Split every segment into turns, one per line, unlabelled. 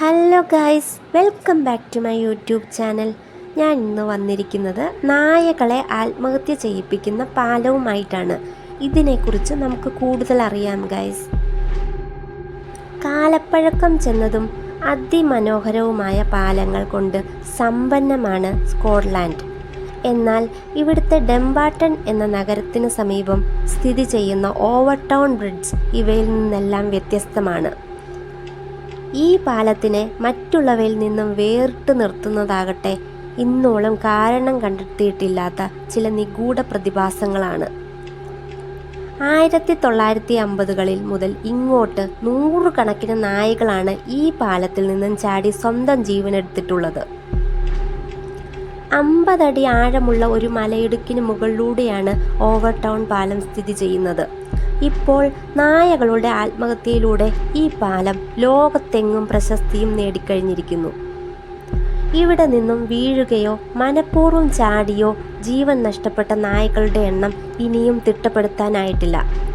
Hello guys welcome back to my YouTube channel ഞാൻ ഇന്ന് വന്നിരിക്കുന്നത് നായകളെ ആത്മഹത്യ ചെയ്യിപ്പിക്കുന്ന പാലവുമായിട്ടാണ്. ഇതിനെക്കുറിച്ച് നമുക്ക് കൂടുതൽ അറിയാം ഗായ്സ് കാലപ്പഴക്കം ചെന്നതും അതിമനോഹരവുമായ പാലങ്ങൾ കൊണ്ട് സമ്പന്നമാണ് സ്കോട്ട്ലാൻഡ്. എന്നാൽ ഇവിടുത്തെ ഡെംബാട്ടൺ എന്ന നഗരത്തിന് സമീപം സ്ഥിതി ചെയ്യുന്ന ഓവർ ടൗൺ ബ്രിഡ്ജ് ഇവയിൽ നിന്നെല്ലാം വ്യത്യസ്തമാണ്. ഈ പാലത്തിനെ മറ്റുള്ളവയിൽ നിന്നും വേറിട്ട് നിർത്തുന്നതാകട്ടെ ഇന്നോളം കാരണം കണ്ടെത്തിയിട്ടില്ലാത്ത ചില നിഗൂഢ പ്രതിഭാസങ്ങളാണ്. ആയിരത്തി തൊള്ളായിരത്തി അമ്പതുകളിൽ മുതൽ ഇങ്ങോട്ട് നൂറുകണക്കിന് നായകളാണ് ഈ പാലത്തിൽ നിന്നും ചാടി സ്വന്തം ജീവനെടുത്തിട്ടുള്ളത്. അമ്പതടി ആഴമുള്ള ഒരു മലയിടുക്കിന് മുകളിലൂടെയാണ് ഓവർ ടൗൺ പാലം സ്ഥിതി ചെയ്യുന്നത്. ഇപ്പോൾ നായകളുടെ ആത്മഹത്യയിലൂടെ ഈ പാലം ലോകത്തെങ്ങും പ്രശസ്തിയും നേടിക്കഴിഞ്ഞിരിക്കുന്നു. ഇവിടെ നിന്നും വീഴുകയോ മനഃപൂർവം ചാടിയോ ജീവൻ നഷ്ടപ്പെട്ട നായകളുടെ എണ്ണം ഇനിയും തിട്ടപ്പെടുത്താനായിട്ടില്ല.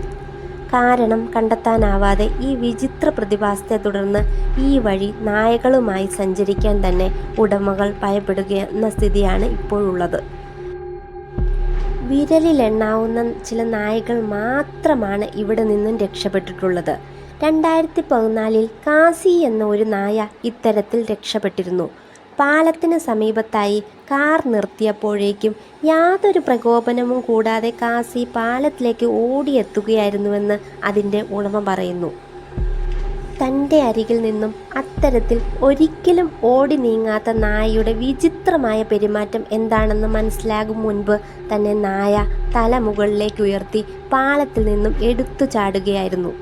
കാരണം കണ്ടെത്താനാവാതെ ഈ വിചിത്ര പ്രതിഭാസത്തെ തുടർന്ന് ഈ വഴി നായകളുമായി സഞ്ചരിക്കാൻ തന്നെ ഉടമകൾ ഭയപ്പെടുകയെന്ന സ്ഥിതിയാണ് ഇപ്പോഴുള്ളത്. വിരലിലെണ്ണാവുന്ന ചില നായകൾ മാത്രമാണ് ഇവിടെ നിന്നും രക്ഷപ്പെട്ടിട്ടുള്ളത്. രണ്ടായിരത്തി പതിനാലിൽ കാസി എന്ന ഒരു നായ ഇത്തരത്തിൽ രക്ഷപ്പെട്ടിരുന്നു. പാലത്തിന് സമീപത്തായി കാർ നിർത്തിയപ്പോഴേക്കും യാതൊരു പ്രകോപനവും കൂടാതെ കാസി പാലത്തിലേക്ക് ഓടിയെത്തുകയായിരുന്നുവെന്ന് അതിന്റെ ഉടമ പറയുന്നു. തന്റെ അരികിൽ നിന്നും അത്തരത്തിൽ ഒരിക്കലും ഓടി നീങ്ങാത്ത നായയുടെ വിചിത്രമായ പെരുമാറ്റം എന്താണെന്ന് മനസ്സിലാകും മുൻപ് തന്നെ നായ തല മുകളിലേക്ക് ഉയർത്തി പാളത്തിൽ നിന്നും എടുത്തു ചാടുകയായിരുന്നു.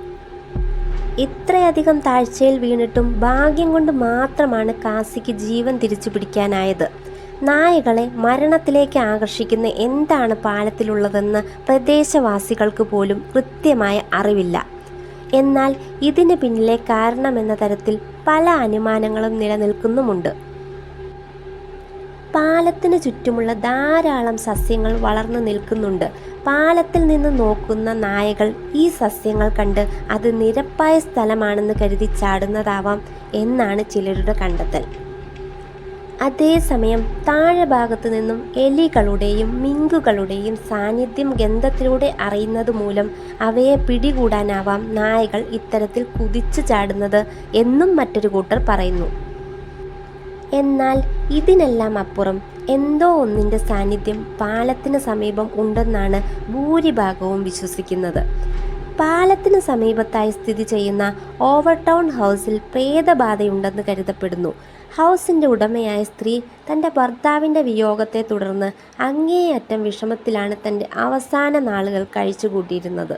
ഇത്രയധികം താഴ്ചയിൽ വീണിട്ടും ഭാഗ്യം കൊണ്ട് മാത്രമാണ് കാസിക്ക് ജീവൻ തിരിച്ചു പിടിക്കാനായത്. നായകളെ മരണത്തിലേക്ക് ആകർഷിക്കുന്ന എന്താണ് പാലത്തിലുള്ളതെന്ന് പ്രദേശവാസികൾക്ക് പോലും കൃത്യമായ അറിവില്ല. എന്നാൽ ഇതിന് പിന്നിലെ കാരണമെന്ന തരത്തിൽ പല അനുമാനങ്ങളും നിലനിൽക്കുന്നുമുണ്ട്. പാലത്തിന് ചുറ്റുമുള്ള ധാരാളം സസ്യങ്ങൾ വളർന്നു നിൽക്കുന്നുണ്ട്. പാലത്തിൽ നിന്ന് നോക്കുന്ന നായകൾ ഈ സസ്യങ്ങൾ കണ്ട് അത് നിരപ്പായ സ്ഥലമാണെന്ന് കരുതി ചാടുന്നതാവാം എന്നാണ് ചിലരുടെ കണ്ടെത്തൽ. അതേസമയം താഴെ ഭാഗത്തു നിന്നും എലികളുടെയും മിങ്കുകളുടെയും സാന്നിധ്യം ഗന്ധത്തിലൂടെ അറിയുന്നത് മൂലം അവയെ പിടികൂടാനാവാം നായകൾ ഇത്തരത്തിൽ കുതിച്ചു ചാടുന്നത് എന്നും മറ്റൊരു കൂട്ടർ പറയുന്നു. എന്നാൽ ഇതിനെല്ലാം അപ്പുറം എന്തോ ഒന്നിന്റെ സാന്നിധ്യം പാലത്തിന് സമീപം ഉണ്ടെന്നാണ് ഭൂരിഭാഗവും വിശ്വസിക്കുന്നത്. പാലത്തിന് സമീപത്തായി സ്ഥിതി ചെയ്യുന്ന ഓവർടൗൺ ഹൗസിൽ പ്രേതബാധയുണ്ടെന്ന് കരുതപ്പെടുന്നു. ഹൗസിന്റെ ഉടമയായ സ്ത്രീ തന്റെ ഭർത്താവിന്റെ വിയോഗത്തെ തുടർന്ന് അങ്ങേയറ്റം വിഷമത്തിലാണ് തന്റെ അവസാന നാളുകൾ കഴിച്ചുകൂട്ടിയിരുന്നത്.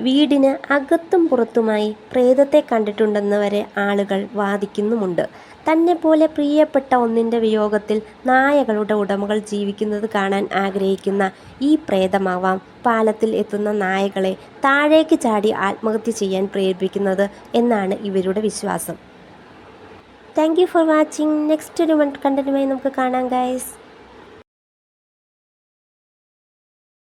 വീടിന് അകത്തും പുറത്തുമായി പ്രേതത്തെ കണ്ടിട്ടുണ്ടെന്ന് വരെ ആളുകൾ വാദിക്കുന്നുമുണ്ട്. തന്നെപ്പോലെ പോലെ പ്രിയപ്പെട്ട ഒന്നിന്റെ വിയോഗത്തിൽ നായകളുടെ ഉടമകൾ ജീവിക്കുന്നത് കാണാൻ ആഗ്രഹിക്കുന്ന ഈ പ്രേതമാവാം പാലത്തിൽ എത്തുന്ന നായകളെ താഴേക്ക് ചാടി ആത്മഹത്യ ചെയ്യാൻ പ്രേരിപ്പിക്കുന്നത് എന്നാണ് ഇവരുടെ വിശ്വാസം. Thank you for watching next ഒരു കണ്ടന്റുമായി നമുക്ക് കാണാം ഗൈസ്